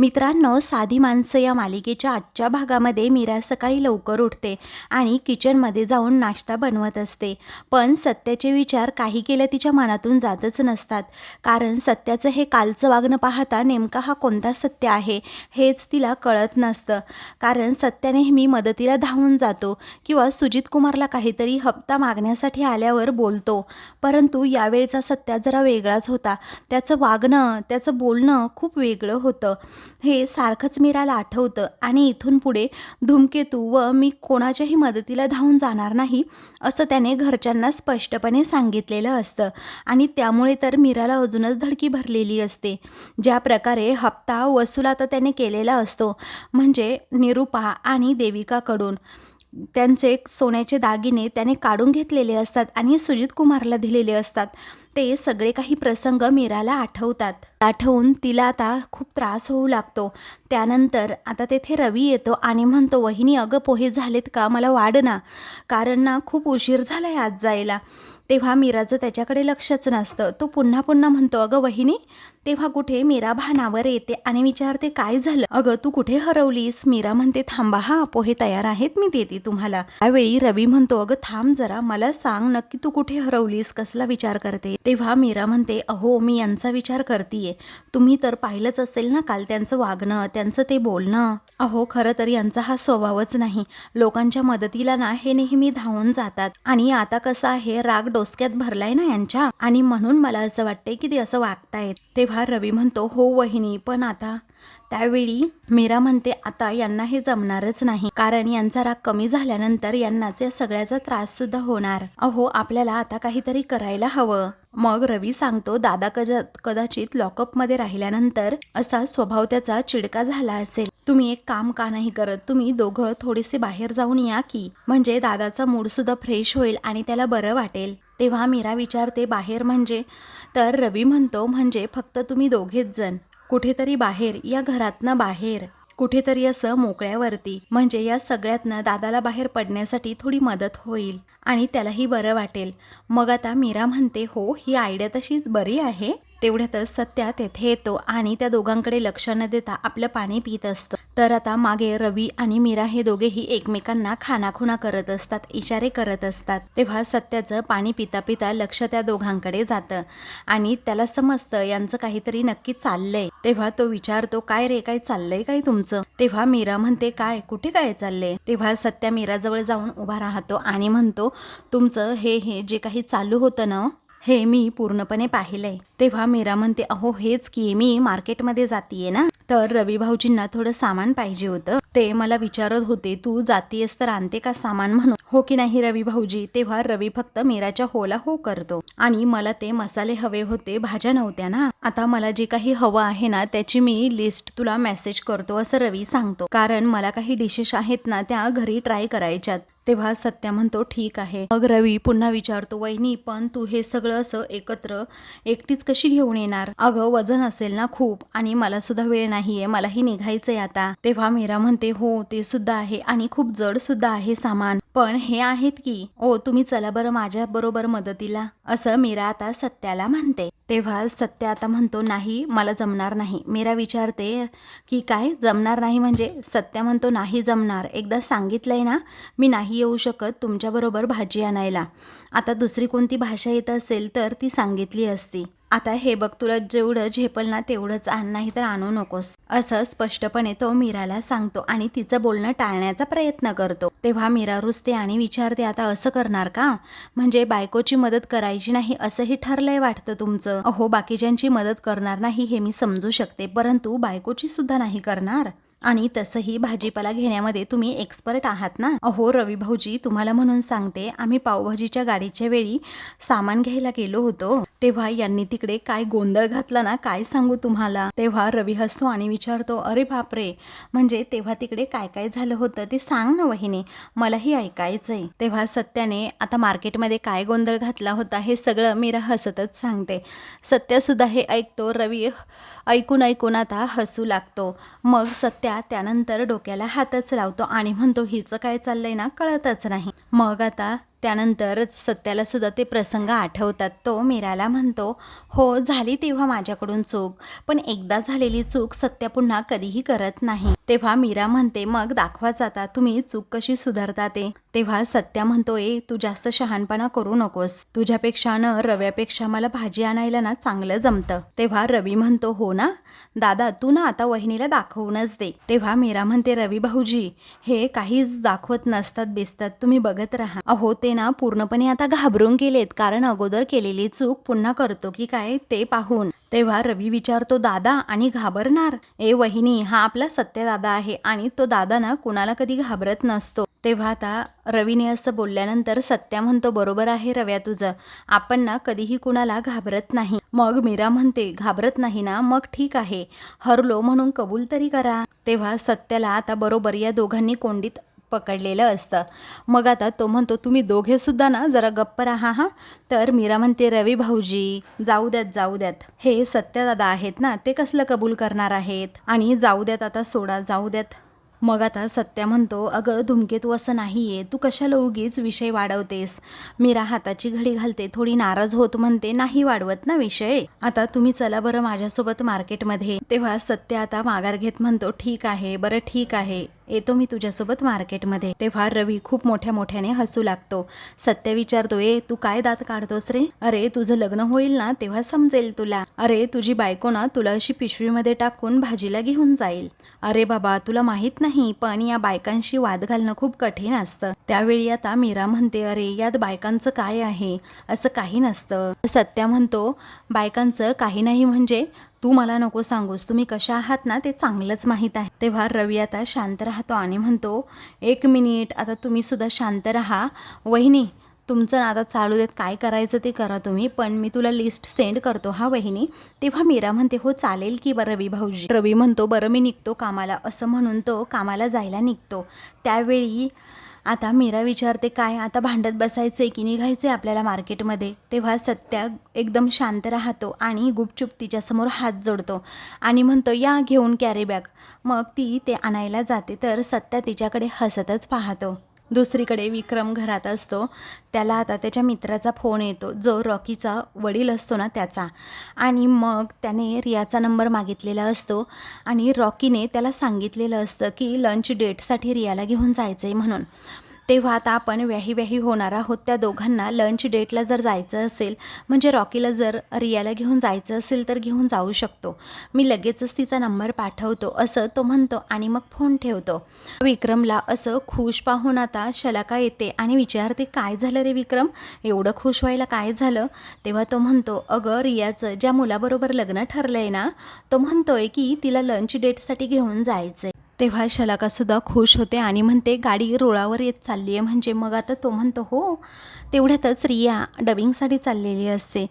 मित्रांनो साधी माणसं या मालिकेच्या आजच्या भागामध्ये मीरा सकाळी लवकर उठते आणि किचनमध्ये जाऊन नाश्ता बनवत असते. पण सत्याचे विचार काही केलं तिच्या मनातून जातच नसतात. कारण सत्याचं हे कालचं वागणं पाहता नेमका हा कोणता सत्य आहे हेच तिला कळत नसतं. कारण सत्या नेहमी मदतीला धावून जातो किंवा सुजित कुमारला काहीतरी हप्ता मागण्यासाठी आल्यावर बोलतो. परंतु यावेळचा सत्या जरा वेगळाच होता. त्याचं वागणं त्याचं बोलणं खूप वेगळं होतं. हे सारखंच मीराला आठवतं आणि इथून पुढे धूमकेतू व मी कोणाच्याही मदतीला धावून जाणार नाही असं त्याने घरच्यांना स्पष्टपणे सांगितलेलं असतं. आणि त्यामुळे तर मीराला अजूनच धडकी भरलेली असते. ज्या प्रकारे हप्ता वसूल आता त्याने केलेला असतो म्हणजे निरुपा आणि देविकाकडून. त्यांचे सोन्याचे दागिने त्याने काढून घेतलेले असतात आणि सुजित कुमारला दिलेले असतात. ते सगळे काही प्रसंग मीराला आठवतात. आठवून तिला आता खूप त्रास होऊ लागतो. त्यानंतर आता तेथे रवी येतो आणि म्हणतो वहिनी अगं पोहे झालेत का? मला वाढ ना. कारण ना खूप उशीर झाला आहे आज जायला. तेव्हा मीराचं त्याच्याकडे लक्षच नसतं. तो पुन्हा पुन्हा म्हणतो अगं वहिनी तेव्हा कुठे मीरा भानावर येते आणि विचारते काय झालं? अगं तू कुठे हरवलीस? मीरा म्हणते थांबा हा पोहे तयार आहेत मी देते तुम्हाला. त्यावेळी रवी म्हणतो अगं थांब जरा मला सांग नक्की तू कुठे हरवलीस कसला विचार करते? तेव्हा मीरा म्हणते अहो मी यांचा विचार करतीये. तुम्ही तर पाहिलंच असेल ना काल त्यांचं वागणं त्यांचं ते बोलणं. अहो खरं तर यांचा हा स्वभावच नाही. लोकांच्या मदतीला ना हे नेहमी धावून जातात. आणि आता कसं आहे राग डोसक्यात भरलाय ना यांच्या? आणि म्हणून मला असं वाटतंय की ते असं वागतायत. तेव्हा रवी म्हणतो हो वहिनी पण आता. त्यावेळी मीरा म्हणते आता यांना हे जमणारच नाही कारण यांचा राग कमी झाल्यानंतर यांनाच या सगळ्याचा त्रास सुद्धा होणार. अहो आपल्याला आता काहीतरी करायला हवं. मग रवी सांगतो दादा कजा कदाचित लॉकअपमध्ये राहिल्यानंतर असा स्वभाव त्याचा चिडका झाला असेल. तुम्ही एक काम का नाही करत? तुम्ही दोघं थोडेसे बाहेर जाऊन या की. म्हणजे दादाचा मूड सुद्धा फ्रेश होईल आणि त्याला बरं वाटेल. तेव्हा मीरा विचारते बाहेर म्हणजे? तर रवी म्हणतो म्हणजे फक्त तुम्ही दोघेच जण. कुठेतरी बाहेर या घरातनं बाहेर. कुठेतरी असं मोकळ्यावरती. म्हणजे या सगळ्यातनं दादाला बाहेर पडण्यासाठी थोडी मदत होईल. आणि त्यालाही बरं वाटेल. मग आता मीरा म्हणते हो ही आयडिया तशीच बरी आहे. तेवढ्यातच सत्या तेथे येतो आणि त्या दोघांकडे लक्ष न देता आपलं पाणी पित असतो. तर आता मागे रवी आणि मीरा हे दोघेही एकमेकांना खानाखुना करत असतात इशारे करत असतात. तेव्हा सत्याचं पाणी पिता पिता लक्ष त्या दोघांकडे जातं आणि त्याला समजतं यांचं काहीतरी नक्की चाललंय. तेव्हा तो विचारतो काय रे काय चाललंय काय तुमचं? तेव्हा मीरा म्हणते काय कुठे काय चाललंय? तेव्हा सत्या मीराजवळ जाऊन उभा राहतो आणि म्हणतो तुमचं हे हे जे काही चालू होतं ना हे मी पूर्णपणे पाहिलंय. तेव्हा मीरा म्हणते अहो हेच की मी मार्केटमध्ये जातीये ना? तर रवी भाऊजींना थोडं सामान पाहिजे होतं. ते मला विचारत होते तू जातीयस तर आणते का सामान म्हणून? हो की नाही रवी भाऊजी. तेव्हा रवी फक्त मीराच्या होला हो करतो. आणि मला ते मसाले हवे होते भाज्या नव्हत्या ना? आता मला जे काही हवं आहे ना त्याची मी लिस्ट तुला मेसेज करतो असं रवी सांगतो. कारण मला काही डिशेस आहेत ना त्या घरी ट्राय करायच्यात. तेव्हा सत्या म्हणतो ठीक आहे. मग रवी पुन्हा विचारतो वहिनी पण तू हे सगळं असं एकत्र एकटीच कशी घेऊन येणार? अगं वजन असेल ना खूप आणि मला सुद्धा वेळ नाहीये मलाही निघायचंय आता. तेव्हा मीरा म्हणते हो ते सुद्धा आहे आणि खूप जड सुद्धा आहे सामान. पण हे आहेत की ओ तुम्ही चला बरं माझ्या बरोबर मदतीला असं मीरा आता सत्याला म्हणते. तेव्हा सत्य आता म्हणतो नाही मला जमणार नाही. मीरा विचारते की काय? जमणार नाही म्हणजे? सत्या म्हणतो नाही जमणार. एकदा सांगितलंय ना मी नाही येऊ शकत तुमच्याबरोबर भाजी आणायला. आता दुसरी कोणती भाषा येत असेल तर ती सांगितली असती. आता हे बघ तुला जेवढं झेपल ना तेवढंच आण नाही तर आणू नकोस. असं स्पष्टपणे तो मीराला सांगतो आणि तिचं बोलणं टाळण्याचा प्रयत्न करतो. तेव्हा मीरा रुसते आणि विचारते आता असं करणार का? म्हणजे बायकोची मदत करायची नाही असंही ठरलंय वाटतं तुमचं. अहो बाकीच्यांची मदत करणार नाही हे मी समजू शकते परंतु बायकोची सुद्धा नाही करणार. आणि तसंही भाजीपाला घेण्यामध्ये तुम्ही एक्सपर्ट आहात ना? अहो रवी भाऊजी तुम्हाला म्हणून सांगते आम्ही पावभाजीच्या गाडीच्या वेळी सामान घ्यायला गेलो होतो. तेव्हा यांनी तिकडे काय गोंधळ घातला ना काय सांगू तुम्हाला? तेव्हा रवी हसतो आणि विचारतो अरे बापरे! म्हणजे तेव्हा तिकडे काय काय झालं होतं ते सांग ना वहिनी मलाही ऐकायचंय. तेव्हा सत्याने आता मार्केटमध्ये काय गोंधळ घातला होता हे सगळं मीरा हसतच सांगते. सत्यासुद्धा हे ऐकतो रवी ऐकून ऐकून आता हसू लागतो. मग सत्या त्या त्यानंतर डोक्याला हातच लावतो आणि म्हणतो हिचं काय चाललंय ना कळतच नाही. मग आता त्यानंतर सत्याला सुद्धा ते प्रसंग आठवतात. तो मीराला म्हणतो हो झाली तेव्हा माझ्याकडून चूक. पण एकदा झालेली चूक सत्या पुन्हा कधीही करत नाही. तेव्हा मीरा म्हणते मग दाखवा जाता तुम्ही चूक कशी सुधारता ते? तेव्हा सत्या म्हणतो ए तू जास्त शहाणपणा करू नकोस. तुझ्यापेक्षा न रव्यापेक्षा मला भाजी आणायला ना चांगलं जमतं. तेव्हा रवी म्हणतो हो ना? दादा तू ना आता वहिनीला दाखवूनच दे. तेव्हा मीरा म्हणते रवी भाऊजी हे काहीच दाखवत नसतात बिसतात. तुम्ही बघत राहा. अहो ते ते ना पूर्णपणे आता घाबरून गेलेत कारण अगोदर केलेली चूक पुन्हा करतो की काय ते पाहून. तेव्हा रवी विचारतो दादा आणि घाबरणार? ए वहिनी हा आपला सत्य दादा आहे आणि तो दादा ना कुणाला कधी घाबरत नसतो. तेव्हा आता रवीने असं बोलल्यानंतर सत्या म्हणतो बरोबर आहे रव्या तुझं. आपण ना कधीही कुणाला घाबरत नाही. मग मीरा म्हणते घाबरत नाही ना मग ठीक आहे. हरलो म्हणून कबूल तरी करा. तेव्हा सत्याला आता बरोबर या दोघांनी कोंडीत पकडलेलं असतं. मग आता तो म्हणतो तुम्ही दोघेसुद्धा ना जरा गप्प राहा हां. तर मीरा म्हणते रवी भाऊजी जाऊ द्यात जाऊ द्यात. हे सत्यदादा आहेत ना ते कसलं कबूल करणार आहेत? आणि जाऊ द्यात आता सोडा जाऊ द्यात. मग आता सत्या म्हणतो अगं धुमकेतू असं नाही आहे तू कशाला उगीच विषय वाढवतेस? मीरा हाताची घडी घालते थोडी नाराज होत म्हणते नाही वाढवत ना विषय. आता तुम्ही चला बरं माझ्यासोबत मार्केटमध्ये. तेव्हा सत्य आता माघार घेत म्हणतो ठीक आहे बरं ठीक आहे. येतो मी तुझ्यासोबत मार्केटमध्ये. तेव्हा रवी खूप मोठ्या मोठ्याने हसू लागतो. सत्य विचारतो ए तू काय दात काढतोस रे? अरे तुझं लग्न होईल ना तेव्हा समजेल तुला. अरे तुझी बायको ना तुला अशी पिशवीमध्ये टाकून भाजीला घेऊन जाईल. अरे बाबा तुला माहीत नाही पण या बायकांशी वाद घालणं खूप कठीण असतं. त्यावेळी आता मीरा म्हणते अरे यात बायकांचं काय आहे? असं काही नसतं. सत्या म्हणतो बायकांचं काही नाही म्हणजे तू मला नको सांगूस तुम्ही कशा आहात ना ते चांगलंच माहीत आहे. तेव्हा रवी आता शांत राहतो आणि म्हणतो एक मिनिट आता तुम्ही सुद्धा शांत राहा. वहिनी तुमचं आता चालू देत काय करायचं ते करा तुम्ही पण मी तुला लिस्ट सेंड करतो हा वहिनी. तेव्हा मीरा म्हणते हो चालेल की बरं रवी भाऊजी. रवी म्हणतो बरं मी निघतो कामाला. असं म्हणून तो कामाला जायला निघतो. त्यावेळी आता मीरा विचारते काय आता भांडत बसायचं आहे की निघायचं आहे आपल्याला मार्केटमध्ये? तेव्हा सत्या एकदम शांत राहतो आणि गुपचूप तिच्यासमोर हात जोडतो आणि म्हणतो या घेऊन कॅरी बॅग मग ती ते आणायला जाते तर सत्या तिच्याकडे हसतच पाहतो. दुसरीकडे विक्रम घरात असतो. त्याला आता त्याच्या मित्राचा फोन येतो. जो रॉकीचा वडील असतो ना त्याचा. आणि मग त्याने रियाचा नंबर मागितलेला असतो. आणि रॉकीने त्याला सांगितलेलं असतं की लंच डेटसाठी रियाला घेऊन जायचं आहे म्हणून. तेव्हा आता आपण व्याही व्याही होणार आहोत त्या दोघांना. लंच डेटला जर जायचं असेल म्हणजे रॉकीला जर रियाला घेऊन जायचं असेल तर घेऊन जाऊ शकतो. मी लगेचच तिचा नंबर पाठवतो असं तो म्हणतो आणि मग फोन ठेवतो. विक्रमला असं खुश पाहून आता शलाका येते आणि विचारते काय झालं रे विक्रम? एवढं खुश व्हायला काय झालं? तेव्हा तो म्हणतो अगं रियाचं ज्या मुलाबरोबर लग्न ठरलं आहे ना तो म्हणतोय की तिला लंच डेटसाठी घेऊन जायचं आहे तेव्हा शलाकासुद्धा खुश होते आणि म्हणते गाडी रुळावर येत चालली आहे म्हणजे मग आता तो म्हणतो हो तेवढ्यातच रिया डबिंगसाठी चाललेली असते.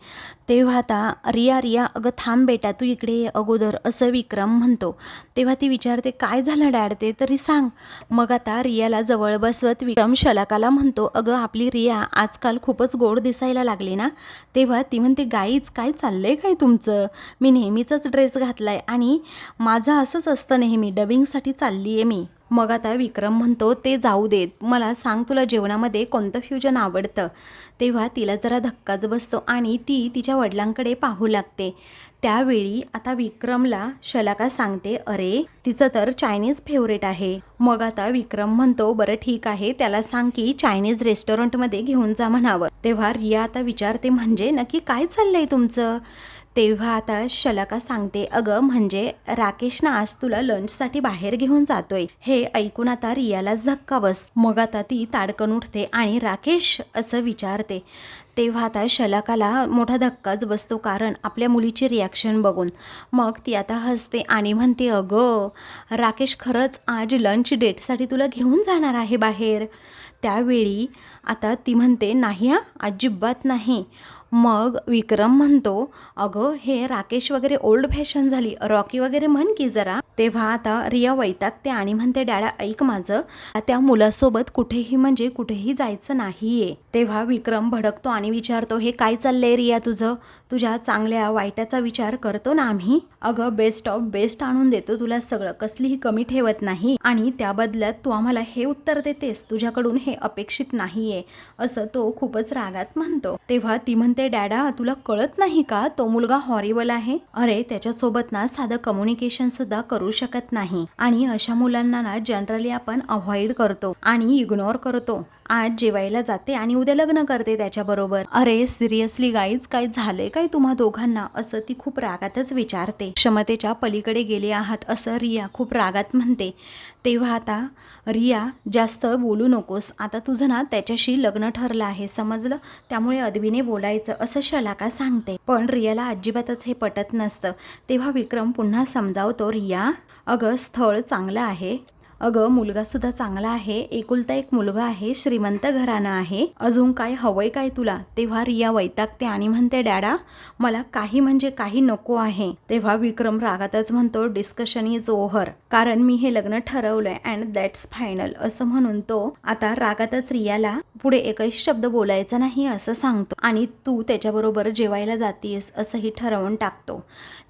तेव्हा आता रिया रिया अगं थांब बेटा तू इकडे ये अगोदर असं विक्रम म्हणतो. तेव्हा ती विचारते काय झालं डॅड ते तरी सांग. मग आता रियाला जवळ बसवत विक्रम शलाकाला म्हणतो अगं आपली रिया आजकाल खूपच गोड दिसायला लागली ना? तेव्हा ती म्हणते गाईच काय चाललंय काय तुमचं? मी नेहमीचाच ड्रेस घातला आहे आणि माझं असंच असतं नेहमी डबिंगसाठी चालली आहे मी. मग आता विक्रम म्हणतो ते जाऊ देत. मला सांग तुला जेवणामध्ये कोणतं फ्युजन आवडतं. तेव्हा तिला जरा धक्काच बसतो आणि ती तिच्या वडिलांकडे पाहू लागते. त्यावेळी आता विक्रमला शलाका सांगते अरे तिचं तर चायनीज फेवरेट आहे. मग आता विक्रम म्हणतो बरं ठीक आहे. त्याला सांग की चायनीज रेस्टॉरंटमध्ये घेऊन जा म्हणावं. तेव्हा रिया आता विचारते म्हणजे नक्की काय चाललंय तुमचं? तेव्हा आता शलाका सांगते अगं म्हणजे राकेश ना आज तुला लंचसाठी बाहेर घेऊन जातोय. हे ऐकून आता रियालाच धक्का बस. मग आता ती ताडकन उठते आणि राकेश असं विचारते. तेव्हा आता शलाकाला मोठा धक्काच बसतो कारण आपल्या मुलीची रिॲक्शन बघून. मग ती आता हसते आणि म्हणते अगं राकेश खरंच आज लंच डेटसाठी तुला घेऊन जाणार आहे बाहेर. त्यावेळी आता ती म्हणते नाही हा अजिबात नाही. मग विक्रम म्हणतो अगं हे राकेश वगैरे ओल्ड फॅशन झाली. रॉकी वगैरे म्हण की जरा. तेव्हा आता रिया वैतागते आणि म्हणते डॅडा ऐक माझं. त्या मुलासोबत कुठेही म्हणजे कुठेही जायचं नाहीये. तेव्हा विक्रम भडकतो आणि विचारतो हे काय चाललंय रिया तुझं? तुझ्या चांगल्या वाईटाचा विचार करतो ना आम्ही? अगं बेस्ट ऑफ बेस्ट आणून देतो तुला सगळं. कसलीही कमी ठेवत नाही आणि त्या बदल्यात तू आम्हाला हे उत्तर देतेस. तुझ्याकडून हे अपेक्षित नाहीये. असं तो खूपच रागात म्हणतो. तेव्हा ती म्हणते डॅडा तुला कळत नाही का? तो मुलगा हॉरिबल आहे. अरे त्याच्यासोबत ना साधं कम्युनिकेशन सुद्धा करू शकत नाही आणि अशा मुलांना ना जनरली आपण अवॉइड करतो आणि इग्नोर करतो. आज जेवायला जाते आणि उद्या लग्न करते त्याच्याबरोबर. अरे सिरियसली गाईज काय झालंय काय तुम्हा दोघांना? असं ती खूप रागातच विचारते. क्षमतेच्या पलीकडे गेले आहात असं रिया खूप रागात म्हणते. तेव्हा आता रिया जास्त बोलू नकोस. आता तुझं ना त्याच्याशी लग्न ठरलं आहे समजलं? त्यामुळे अदबीने बोलायचं असं शलाका सांगते. पण रियाला अजिबातच हे पटत नसतं. तेव्हा विक्रम पुन्हा समजावतो रिया अगं स्थळ चांगलं आहे. अगं मुलगा सुद्धा चांगला आहे. एकुलता एक मुलगा आहे श्रीमंत घराणं आहे. अजून काय हवंय काय तुला? तेव्हा रिया वैतागते आणि म्हणते डॅडा मला काही म्हणजे काही नको आहे. तेव्हा विक्रम रागातच म्हणतो डिस्कशन इज ओव्हर कारण मी हे लग्न ठरवलंय अँड दॅट्स फायनल असं म्हणून तो आता रागातच रियाला पुढे एकही शब्द बोलायचा नाही असं सांगतो. आणि तू त्याच्याबरोबर जेवायला जातीस असंही ठरवून टाकतो.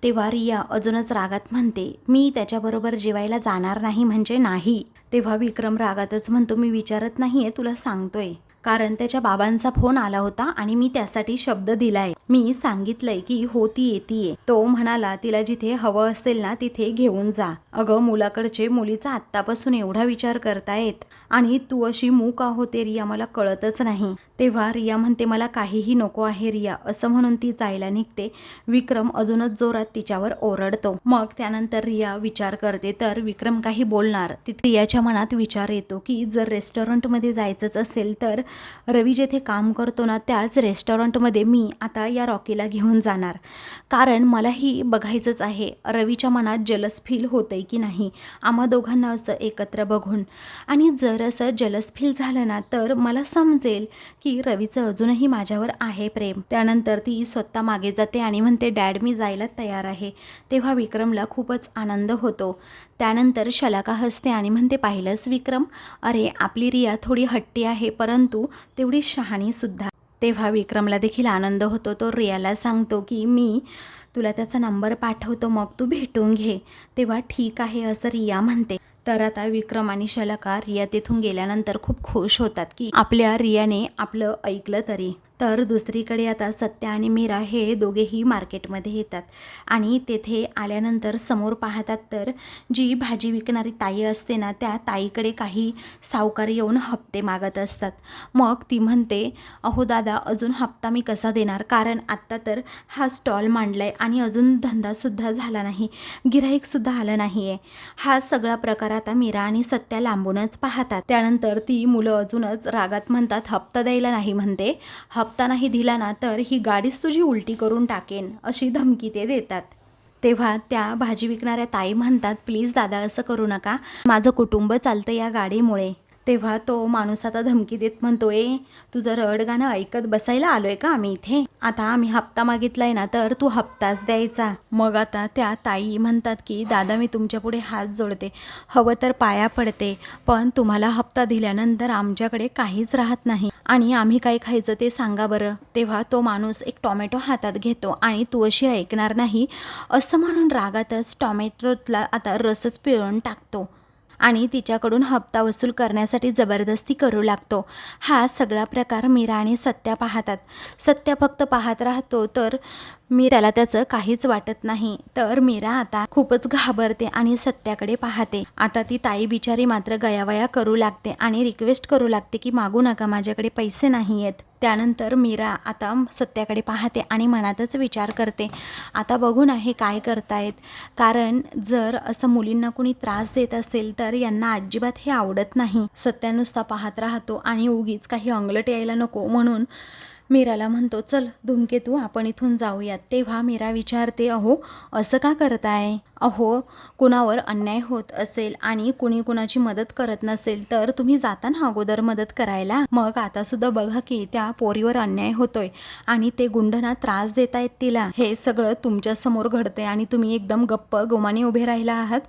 तेव्हा रिया अजूनच रागात म्हणते मी त्याच्याबरोबर जेवायला जाणार नाही म्हणजे नाही. तेव्हा विक्रम रागातच म्हणतो मी विचारत नाहीये तुला सांगतोय. कारण त्याच्या बाबांचा फोन आला होता आणि मी त्यासाठी शब्द दिलाय. मी सांगितलंय की हो ती येतीये. तो म्हणाला तिला जिथे हवं असेल ना तिथे घेऊन जा. अगं मुलाकडचे मुलीचा आत्तापासून एवढा विचार करतायत आणि तू अशी मूक होते रिया मला कळतच नाही. तेव्हा रिया म्हणते मला काहीही नको आहे रिया असं म्हणून ती जायला निघते. विक्रम अजूनच जोरात तिच्यावर ओरडतो. मग त्यानंतर रिया विचार करते तर विक्रम काही बोलणार? तिथे रियाच्या मनात विचार येतो की जर रेस्टॉरंटमध्ये जायचंच असेल तर रवी जेथे काम करतो ना त्याच रेस्टॉरंटमध्ये मी आता या रॉकीला घेऊन जाणार. कारण मलाही बघायचंच आहे रवीच्या मनात जलस फील होतंय की नाही आम्हा दोघांना असं एकत्र बघून. आणि जर असं जलस फील झालं ना तर मला समजेल की की रवीचं अजूनही माझ्यावर आहे प्रेम. त्यानंतर ती स्वतः मागे जाते आणि म्हणते डॅड मी जायला तयार आहे. तेव्हा विक्रमला खूपच आनंद होतो. त्यानंतर शलाका हसते आणि म्हणते पाहिलंच विक्रम? अरे आपली रिया थोडी हट्टी आहे परंतु तेवढी शहाणीसुद्धा तेव्हा विक्रमला देखील आनंद होतो. तो रियाला सांगतो की मी तुला त्याचा नंबर पाठवतो मग तू भेटून घे. तेव्हा ठीक आहे असं रिया म्हणते. तर आता विक्रम आणि शलाका रिया तिथून गेल्यानंतर खूप खुश होतात की आपल्या रियाने आपलं ऐकलं तरी. तर दुसरीकडे आता सत्या आणि मीरा हे दोघेही मार्केटमध्ये येतात. आणि तेथे आल्यानंतर समोर पाहतात तर जी भाजी विकणारी ताई असते ना त्या ताईकडे काही सावकार येऊन हप्ते मागत असतात. मग ती म्हणते अहो दादा अजून हप्ता मी कसा देणार? कारण आत्ता तर हा स्टॉल मांडला आहे आणि अजून धंदासुद्धा झाला नाही गिराईकसुद्धा आलं नाही आहे हा सगळा प्रकार आता मीरा आणि सत्या लांबूनच पाहतात. त्यानंतर ती मुलं अजूनच रागात म्हणतात हप्ता द्यायला नाही म्हणते. हप्ता नाही दिला ना तर ही गाडीच तुझी उलटी करून टाकेन अशी धमकी ते देतात. तेव्हा त्या भाजी विकणाऱ्या ताई म्हणतात प्लीज दादा असं करू नका. माझं कुटुंब चालतं या गाडीमुळे. तेव्हा तो माणूस आता धमकी देत म्हणतोय तुझं रड गाणं ऐकत बसायला आलोय का आम्ही इथे? आता आम्ही हप्ता मागितलाय ना तर तू हप्ताच द्यायचा. मग आता त्या ताई म्हणतात की दादा मी तुमच्यापुढे हात जोडते. हवं तर पाया पडते पण तुम्हाला हप्ता दिल्यानंतर आमच्याकडे काहीच राहत नाही. आणि आम्ही काय खायचं ते सांगा बरं. तेव्हा तो माणूस एक टॉमॅटो हातात घेतो आणि तू अशी ऐकणार नाही असं म्हणून रागातच टॉमॅटोतला आता रसच पिळून टाकतो. आणि तिच्याकडून हप्ता वसूल करण्यासाठी जबरदस्ती करू लागतो. हा सगळा प्रकार मीरा आणि सत्या पाहतात. सत्या फक्त पाहत राहतो तर मी त्याला त्याचं काहीच वाटत नाही. तर मीरा आता खूपच घाबरते आणि सत्याकडे पाहते. आता ती ताई बिचारी मात्र गयावया करू लागते आणि रिक्वेस्ट करू लागते की मागू नका माझ्याकडे पैसे नाही आहेत त्यानंतर मीरा आता सत्याकडे पाहते आणि मनातच विचार करते. आता बघू ना हे काय करतायत. कारण जर असं मुलींना कुणी त्रास देत असेल तर यांना अजिबात हे आवडत नाही. सत्या नुसता पाहत राहतो आणि उगीच काही अंगलट यायला नको म्हणून मीराला म्हणतो चल धूमकेतू आपण इथून जाऊयात. तेव्हा मीरा विचारते अहो असं का करताय? अहो कुणावर अन्याय होत असेल आणि कुणी कुणाची मदत करत नसेल तर तुम्ही जाता ना अगोदर मदत करायला. मग आता सुद्धा बघा की त्या पोरीवर अन्याय होतोय आणि ते गुंडना त्रास देत आहेत तिला. हे सगळं तुमच्यासमोर घडते आणि तुम्ही एकदम गप्प गोमाने उभे राहिला आहात.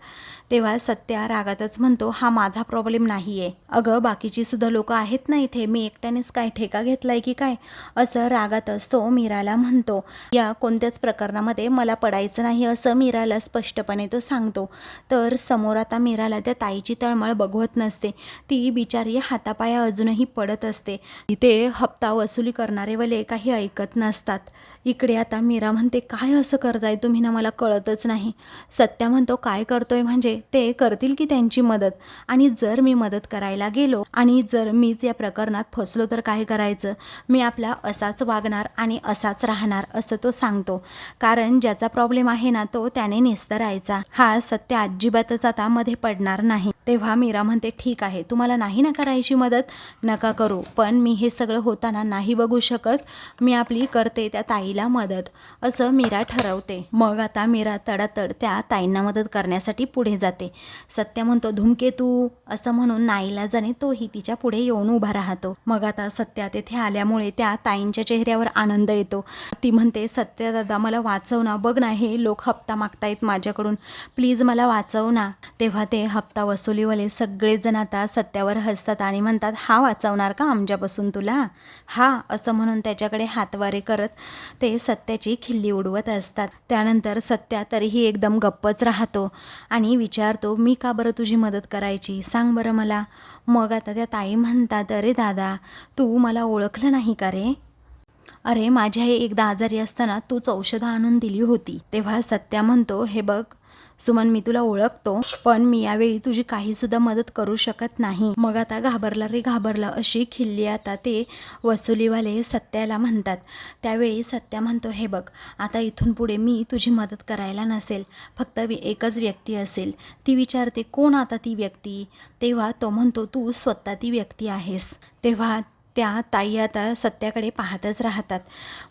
तेव्हा सत्या रागातच म्हणतो हा माझा प्रॉब्लेम नाही आहे अगं बाकीची सुद्धा लोकं आहेत ना इथे. मी एकट्यानेच काय ठेका घेतलाय की काय? असं रागातच तो मीराला म्हणतो. या कोणत्याच प्रकरणामध्ये मला पडायचं नाही असं मीराला स्पष्ट स्पष्टपणे तो सांगतो तर समोर आता मीराला त्या ताईची तळमळ बघवत नसते. ती बिचारी हातापाया अजूनही पडत असते. इथे हप्ता वसुली करणारे वले काही ऐकत नसतात. इकडे आता मीरा म्हणते काय असं करताय? तुम्ही ना मला कळतच नाही. सत्या म्हणतो काय करतोय म्हणजे ते करतील की त्यांची मदत? आणि जर मी मदत करायला गेलो आणि जर मीच या प्रकरणात फसलो तर काय करायचं? मी आपला असाच वागणार आणि असाच राहणार असं तो सांगतो. कारण ज्याचा प्रॉब्लेम आहे ना तो त्याने निस्तरायचा हा सत्य अजिबातच आता मध्ये पडणार नाही. तेव्हा मीरा म्हणते ठीक आहे तुम्हाला नाही ना करायची मदत? नका करू. पण मी हे सगळं होताना नाही बघू शकत. मी आपली करते त्या ताई ताईला मदत असं मीरा ठरवते. मग आता मीरा तडातड त्या ताईंना मदत करण्यासाठी पुढे जाते. सत्य म्हणतो धूमकेतू असं म्हणून नाईलाजाने तोही तिच्या पुढे येऊन उभा राहतो. मग आता सत्या तेथे आल्यामुळे त्या ताईंच्या चेहऱ्यावर आनंद येतो. ती म्हणते सत्या दादा मला वाचव ना बघ ना हे लोक हप्ता मागतायत माझ्याकडून. प्लीज मला वाचव ना. तेव्हा ते हप्ता वसुलीवाले सगळेजण आता सत्यावर हसतात आणि म्हणतात हा वाचवणार का आमच्यापासून तुला? हा असं म्हणून त्याच्याकडे हातवारे करत ते सत्याची खिल्ली उडवत असतात. त्यानंतर सत्या तरीही एकदम गप्पच राहतो आणि विचारतो मी का बरं तुझी मदत करायची? सांग बरं मला. मग आता त्या ताई म्हणतात अरे दादा तू मला ओळखलं नाही का रे? अरे माझी आई एकदा आजारी असताना तूच औषधं आणून दिली होती. तेव्हा सत्या म्हणतो हे बघ सुमन मी तुला ओळखतो पण मी यावेळी तुझी काही सुद्धा मदत करू शकत नाही. मग आता घाबरला रे घाबरला अशी खिल्ली आता ते वसुलीवाले सत्याला म्हणतात. त्यावेळी सत्या म्हणतो हे बघ आता इथून पुढे मी तुझी मदत करायला नसेल फक्त एकच व्यक्ती असेल. ती विचारते कोण आता ती व्यक्ती? तेव्हा तो म्हणतो तू स्वतः ती व्यक्ती आहेस. तेव्हा त्या ताई आता सत्याकडे पाहतच राहतात.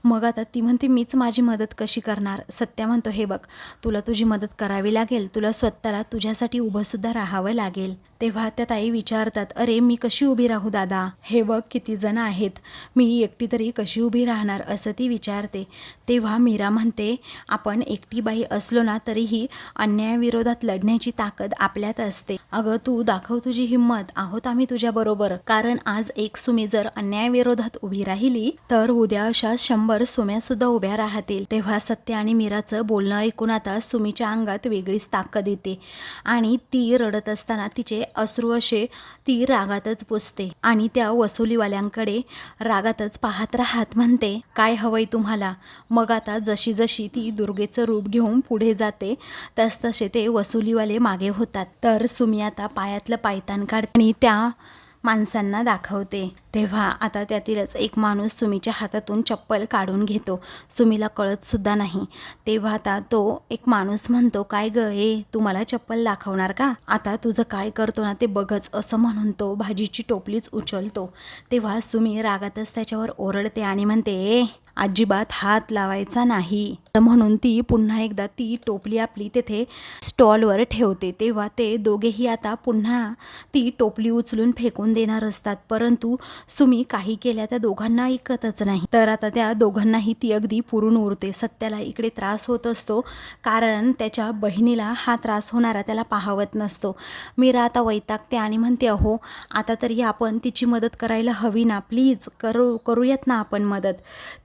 मग आता ती म्हणते मीच माझी मदत कशी करणार? सत्या म्हणतो हे बघ तुला तुझी मदत करावी लागेल. तुला स्वतःला तुझ्यासाठी उभंसुद्धा राहावं लागेल. तेव्हा त्या ताई विचारतात अरे मी कशी उभी राहू दादा? हे बघ किती जण आहेत. मी एकटी तरी कशी उभी राहणार? असं ती विचारते. तेव्हा मीरा म्हणते आपण एकटी बाई असलो ना तरीही अन्यायाविरोधात लढण्याची ताकद आपल्यात असते. अगं तू दाखव तुझी हिंमत. आहोत आम्ही तुझ्याबरोबर कारण आज एक सुमी जर अन्यायाविरोधात उभी राहिली तर उद्या अशा शंभर सुम्या सुद्धा उभ्या राहतील. तेव्हा सत्य आणि मीराचं बोलणं ऐकून आता सुमीच्या अंगात वेगळीच ताकद येते. आणि ती रडत असताना तिचे अश्रू असे ती रागातच पुसते आणि त्या वसुलीवाल्यांकडे रागातच पाहत राहत म्हणते काय हवंय तुम्हाला? मग आता जशी जशी ती दुर्गेचं रूप घेऊन पुढे जाते तस तसे ते वसुलीवाले मागे होतात. तर सुमी आता पायातलं पायतान काढते आणि त्या माणसांना दाखवते. तेव्हा आता त्यातीलच एक माणूस सुमीच्या हातातून चप्पल काढून घेतो. सुमीला कळतसुद्धा नाही. तेव्हा आता तो एक माणूस म्हणतो काय ग ए तू मला चप्पल दाखवणार का? आता तुझं काय करतो ना ते बघच असं म्हणून तो भाजीची टोपलीच उचलतो. तेव्हा सुमी रागातच त्याच्यावर ओरडते आणि म्हणते ए अजिबात हात लावायचा नाही. तर म्हणून ती पुन्हा एकदा ती टोपली आपली तेथे स्टॉलवर ठेवते. तेव्हा ते दोघेही आता पुन्हा ती टोपली उचलून फेकून देणार असतात. परंतु सुमी काही केल्या त्या दोघांना ऐकतच नाही. तर आता त्या दोघांनाही ती अगदी पुरून उरते. सत्याला इकडे त्रास होत असतो. कारण त्याच्या बहिणीला हा त्रास होणारा त्याला पाहवत नसतो. मीरा आता वैतागते आणि म्हणते अहो आता तरी आपण तिची मदत करायला हवी ना. प्लीज करू करूयात ना आपण मदत.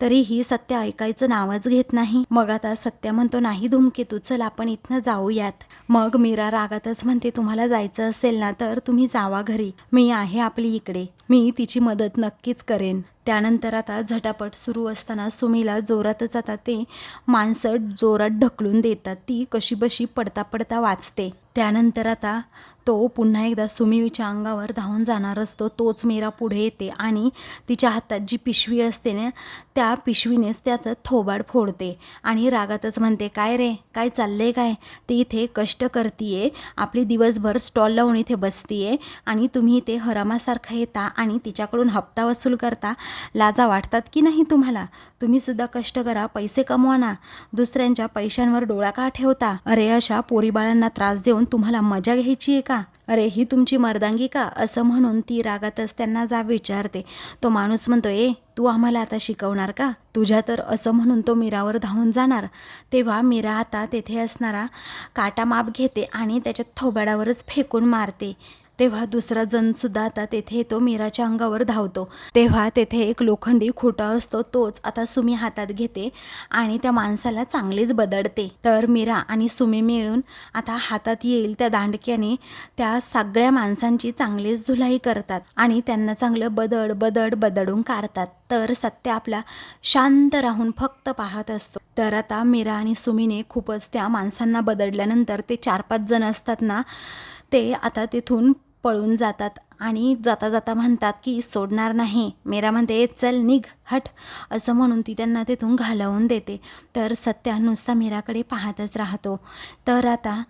तरीही सत्य ऐकायचं नावच घेत नाही. मग आता सत्य म्हणतो नाही धुमकेतू चल आपण इथनं जाऊयात. मग मीरा रागातच म्हणते तुम्हाला जायचं असेल ना तर तुम्ही जावा घरी. मी आहे आपली इकडे. मी तिची मदत नक्कीच करेन. त्यानंतर आता झटापट सुरू असताना सुमीला जोरातच आता ते माणसं जोरात ढकलून देतात. ती कशी बशी पडता पडता वाचते. त्यानंतर आता तो पुन्हा एकदा सुमीच्या अंगावर धावून जाणार असतो. तोच मेरा पुढे येते आणि तिच्या हातात जी पिशवी असते ना त्या पिशवीनेच त्याचं थोबाड फोडते आणि रागातच म्हणते काय रे? काय चाललंय काय? ती इथे कष्ट करतीये. आपली दिवसभर स्टॉल लावून इथे बसतीये आणि तुम्ही इथे हरामासारखा येता आणि तिच्याकडून हप्ता वसूल करता. लाजा वाटतात की नाही तुम्हाला? तुम्हीसुद्धा कष्ट करा पैसे कमवा ना. दुसऱ्यांच्या पैशांवर डोळा का ठेवता? अरे अशा पोरीबाळांना त्रास देऊन तुम्हाला मजा घ्यायची आहे का? का? अरे ही तुमची मर्दांगी का? असं म्हणून ती रागातच त्यांना जा विचारते. तो माणूस म्हणतो ए तू आम्हाला आता शिकवणार का? तुझ्या तर असं म्हणून तो मीरावर धावून जाणार. तेव्हा मीरा आता तेथे असणारा काटा माप घेते आणि त्याच्या थोबाडावरच फेकून मारते. तेव्हा दुसरा जण सुद्धा आता तेथे येतो मीराच्या अंगावर धावतो. तेव्हा तेथे एक लोखंडी खोटा असतो तोच आता सुमी हातात घेते आणि त्या माणसाला चांगलीच बदडते. तर मीरा आणि सुमी मिळून आता हातात येईल त्या दांडक्याने त्या सगळ्या माणसांची चांगलीच धुलाई करतात आणि त्यांना चांगलं बदड बदड बदडून काढतात. तर सत्य आपला शांत राहून फक्त पाहत असतो. तर आता मीरा आणि सुमीने खूपच त्या माणसांना बदडल्यानंतर ते चार पाच जण असतात ना ते आता तिथून पळून जातात आणि जाता जाता म्हणतात की सोडणार नाही. मेरा म्हणते चल निघ हट. असं म्हणून ती त्यांना तिथून घालवून देते. तर सत्या नुसता मीराकडे पाहतच राहतो. तर आता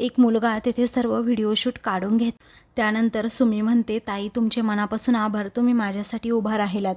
एक मुलगा तेथे सर्व व्हिडिओ शूट काढून घेत त्यानंतर सुमी म्हणते ताई तुमचे मनापासून आभार. तुम्ही माझ्यासाठी उभा राहिलात.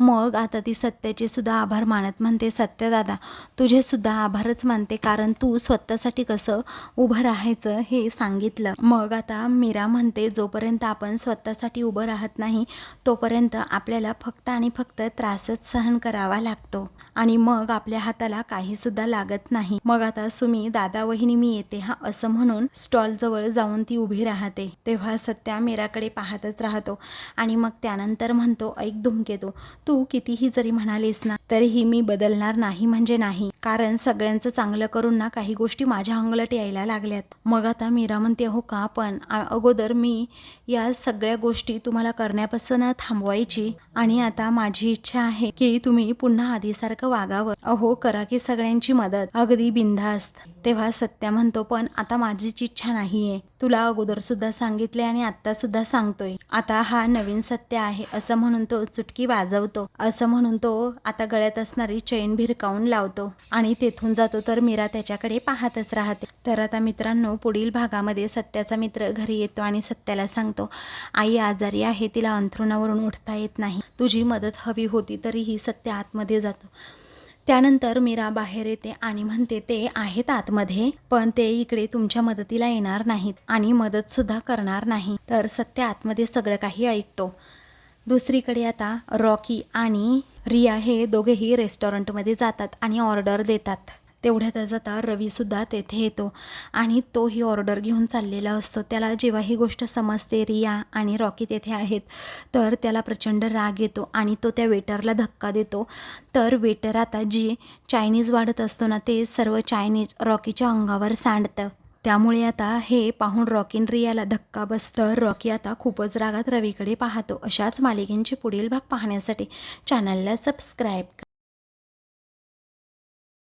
मग आता ती सत्याचे सुद्धा आभार मानत म्हणते सत्यदादा दादा आभारच मानते कारण तू स्वतःसाठी कसं उभं राहायचं हे सांगितलं. मग आता मीरा म्हणते जोपर्यंत आपण स्वतःसाठी उभं राहत नाही तोपर्यंत आपल्याला फक्त आणि फक्त त्रासच सहन करावा लागतो. आणि मग आपल्या हाताला काहीसुद्धा लागत नाही. मग आता सुमी दादा वहिनी मी येते हा असं म्हणून स्टॉलजवळ जाऊन ती उभी राहते. तेव्हा सत्या मीराकडे पाहतच राहतो. आणि मग त्यानंतर म्हणतो ऐक धुमकेतो तू कितीही जरी म्हणालीस ना तरीही मी बदलणार नाही म्हणजे नाही. कारण सगळ्यांचं चांगलं करून ना काही गोष्टी माझ्या अंगलट यायला लागल्यात. मग आता मीरा म्हणते हो का पण अगोदर मी या सगळ्या गोष्टी तुम्हाला करण्यापासून थांबवायची. आणि आता माझी इच्छा आहे की तुम्ही पुन्हा आधीसारखं वागावं. अहो करा की सगळ्यांची मदत. अगदी बिनधास्त. तेव्हा सत्या म्हणतो पण आता माझीच इच्छा नाहीये. तुला अगोदर सुद्धा सांगितले आणि आता सुद्धा सांगतोय. आता हा नवीन सत्य आहे असं म्हणून तो चुटकी वाजवतो असं म्हणून तो आता गळ्यात असणारी चैन भिरकावून लावतो आणि तेथून जातो तर मीरा त्याच्याकडे पाहतच राहते. तर आता मित्रांनो पुढील भागामध्ये सत्याचा मित्र घरी येतो आणि सत्याला सांगतो आई आजारी आहे तिला अंथरुणावरून उठता येत नाही. तुझी मदत हवी होती तरीही सत्य आतमध्ये जातो. त्यानंतर मीरा बाहेर येते आणि म्हणते ते आहेत आतमध्ये पण ते इकडे तुमच्या मदतीला येणार नाहीत आणि मदत सुद्धा करणार नाही. तर सत्य आतमध्ये सगळं काही ऐकतो. दुसरीकडे आता रॉकी आणि रिया हे दोघेही रेस्टॉरंटमध्ये जातात आणि ऑर्डर देतात. तेवढ्यातच आता रवीसुद्धा तेथे येतो. आणि तो ही ऑर्डर घेऊन चाललेला असतो. त्याला जेव्हा ही गोष्ट समजते रिया आणि रॉकी तेथे आहेत तर त्याला प्रचंड राग येतो आणि तो त्या वेटरला धक्का देतो. तर वेटर आता जी चायनीज वाढत असतो ना ते सर्व चायनीज रॉकीच्या अंगावर सांडतं. त्यामुळे आता हे पाहून रॉकीन रियाला धक्का बसतं. रॉकी आता खूपच रागात रवीकडे पाहतो. अशाच मालिकेंचे पुढील भाग पाहण्यासाठी चॅनलला सबस्क्राईब